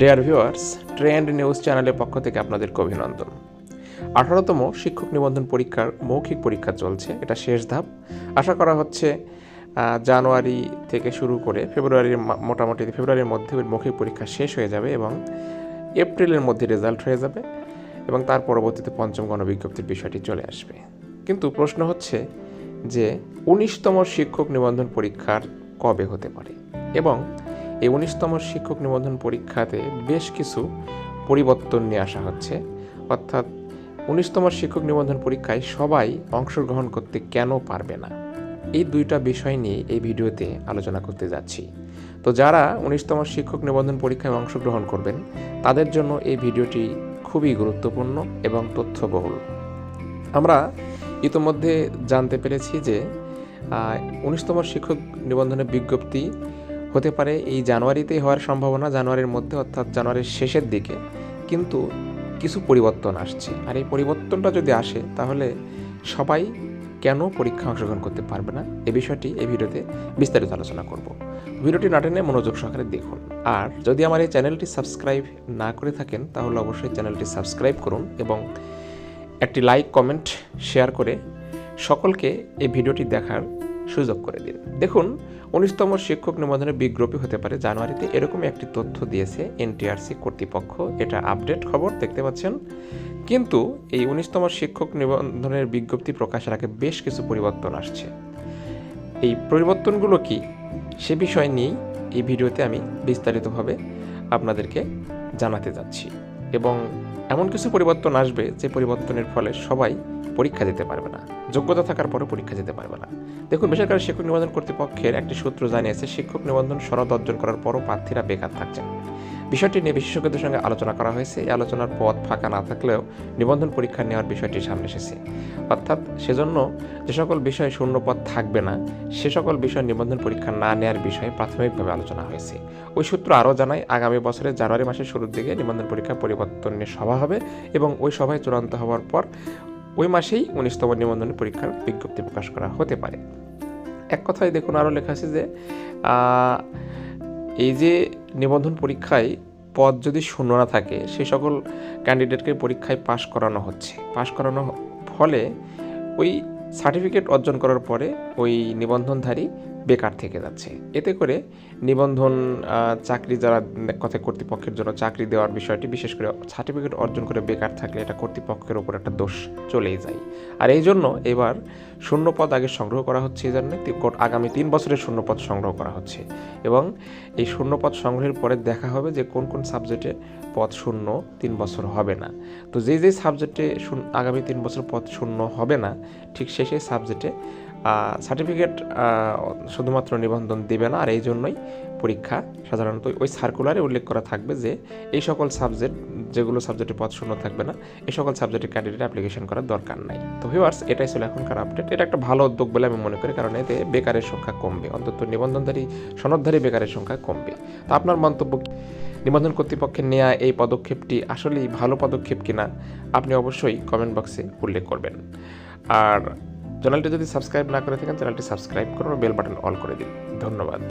Dear viewers trend news চ্যানেলের পক্ষ থেকে আপনাদেরকে অভিনন্দন। আঠারোতম শিক্ষক নিবন্ধন পরীক্ষার মৌখিক পরীক্ষা চলছে, এটা শেষ ধাপ। আশা করা হচ্ছে জানুয়ারি থেকে শুরু করে ফেব্রুয়ারির মোটামুটি ফেব্রুয়ারির মধ্যে মৌখিক পরীক্ষা শেষ হয়ে যাবে এবং এপ্রিলের মধ্যে রেজাল্ট হয়ে যাবে এবং তার পরবর্তীতে পঞ্চম গণবিজ্ঞপ্তির বিষয়টি চলে আসবে। কিন্তু প্রশ্ন হচ্ছে যে উনিশতম শিক্ষক নিবন্ধন পরীক্ষার কবে হতে পারে। এবং এই উনিশতম শিক্ষক নিবন্ধন পরীক্ষাতে বেশ কিছু পরিবর্তন নিয়ে আসা হচ্ছে। অর্থাৎ উনিশতম শিক্ষক নিবন্ধন পরীক্ষায় সবাই অংশগ্রহণ করতে কেন পারবে না? এই দুইটা বিষয় নিয়ে এই ভিডিওতে আলোচনা করতে যাচ্ছি। তো যারা উনিশতম শিক্ষক নিবন্ধন পরীক্ষায় অংশগ্রহণ করবেন, তাদের জন্য এই ভিডিওটি খুবই গুরুত্বপূর্ণ এবং তথ্যবহুল। আমরা ইতোমধ্যে জানতে পেরেছি যে উনিশতম শিক্ষক নিবন্ধনের বিজ্ঞপ্তি হতে পারে এই জানুয়ারিতেই হওয়ার সম্ভাবনা, জানুয়ারির মধ্যে অর্থাৎ জানুয়ারির শেষের দিকে। কিন্তু কিছু পরিবর্তন আসছে। আর এই পরিবর্তনটা যদি আসে, তাহলে সবাই কেন পরীক্ষা অংশগ্রহণ করতে পারবে না? এ বিষয়টি এই ভিডিওতে বিস্তারিত আলোচনা করব। ভিডিওটি না টেনে মনোযোগ সহকারে দেখুন। আর যদি আমার এই চ্যানেলটি সাবস্ক্রাইব না করে থাকেন, তাহলে অবশ্যই চ্যানেলটি সাবস্ক্রাইব করুন এবং একটি লাইক কমেন্ট শেয়ার করে সকলকে এই ভিডিওটি দেখার সুযোগ করে দিন। দেখুন, উনিশতম শিক্ষক নিবন্ধনের বিজ্ঞপ্তি হতে পারে, জানুয়ারিতে এরকম একটি তথ্য দিয়েছে এনটিআরসি কর্তৃপক্ষ। এটা আপডেট খবর, দেখতে পাচ্ছেন। কিন্তু এই উনিশতম শিক্ষক নিবন্ধনের বিজ্ঞপ্তি প্রকাশের আগে বেশ কিছু পরিবর্তন আসছে। এই পরিবর্তনগুলো কি? সে বিষয় নিয়েই এই ভিডিওতে আমি বিস্তারিতভাবে আপনাদেরকে জানাতে যাচ্ছি। এবং এমন কিছু পরিবর্তন আসবে যে পরিবর্তনের ফলে সবাই পরীক্ষা দিতে পারবে না। যোগ্যতা থাকার পরেও পরীক্ষা দিতে পারবে না। দেখুন, বেসরকারি শিক্ষক নিবন্ধন কর্তৃপক্ষের একটি সূত্র জানিয়েছে, শিক্ষক নিবন্ধন সনদ অর্জন করার পরও প্রার্থীরা বেকার থাকছেন। বিষয়টি নিয়ে বিশেষজ্ঞদের সঙ্গে আলোচনা করা হয়েছে। এই আলোচনার পথ ফাঁকা না থাকলেও নিবন্ধন পরীক্ষা নেওয়ার বিষয়টি সামনে এসেছে। অর্থাৎ সেজন্য যে সকল বিষয়ে শূন্য পদ থাকবে না, সে সকল বিষয় নিবন্ধন পরীক্ষা না নেওয়ার বিষয়ে প্রাথমিকভাবে আলোচনা হয়েছে। ওই সূত্র আরও জানায়, আগামী বছরের জানুয়ারি মাসের শুরুর দিকে নিবন্ধন পরীক্ষা পরিবর্তন নিয়ে সভা হবে এবং ওই সভায় চূড়ান্ত হওয়ার পর ওই মাসেই উনিশতম নিবন্ধন পরীক্ষার বিজ্ঞপ্তি প্রকাশ করা হতে পারে। এক কথায় দেখুন, আরও লেখা আছে যে এই যে নিবন্ধন পরীক্ষায় পদ যদি শূন্য না থাকে, সে সকল ক্যান্ডিডেটকে পরীক্ষায় পাশ করানো হচ্ছে। পাশ করানো ফলে ওই সার্টিফিকেট অর্জন করার পরে ওই নিবন্ধনধারী বেকার থেকে যাচ্ছে। এতে করে নিবন্ধন চাকরি যারা কথা কর্তৃপক্ষের জন্য চাকরি দেওয়ার বিষয়টি, বিশেষ করে সার্টিফিকেট অর্জন করে বেকার থাকলে এটা কর্তৃপক্ষের ওপর একটা দোষ চলেই যায়। আর এই জন্য এবার শূন্যপদ আগে সংগ্রহ করা হচ্ছে এই জন্য আগামী তিন বছরের শূন্যপদ সংগ্রহ করা হচ্ছে। এবং এই শূন্যপদ সংগ্রহের পরে দেখা হবে যে কোন কোন সাবজেক্টে পদ শূন্য তিন বছর হবে না। তো যে যেই সাবজেক্টে আগামী তিন বছর পদ শূন্য হবে না, ঠিক সেই সেই সাবজেক্টে সার্টিফিকেট শুধুমাত্র নিবন্ধন দেবে না, আর এই জন্যই পরীক্ষা সাধারণত ওই সার্কুলারে উল্লেখ করা থাকবে যে এই সকল সাবজেক্ট যেগুলো সাবজেক্টে পদ শূন্য থাকবে না, এই সকল সাবজেক্টে ক্যান্ডিডেট অ্যাপ্লিকেশন করার দরকার নাই। তো ভিউয়ার্স এটাই ছিল এখনকার আপডেট এটা একটা ভালো উদ্যোগ বলে আমি মনে করি, কারণ এতে বেকারের সংখ্যা কমবে। অন্তত নিবন্ধনধারী, সনদধারী বেকারের সংখ্যা কমবে। তো আপনার মন্তব্য নিবন্ধন কর্তৃপক্ষের নেওয়া এই পদক্ষেপটি আসলেই ভালো পদক্ষেপ কিনা? আপনি অবশ্যই কমেন্ট বক্সে উল্লেখ করবেন। আর চ্যানেলটি যদি সাবস্ক্রাইব না করে থাকেন, চ্যানেলটি সাবস্ক্রাইব করুন, বেল বাটন অল করে দিন। ধন্যবাদ।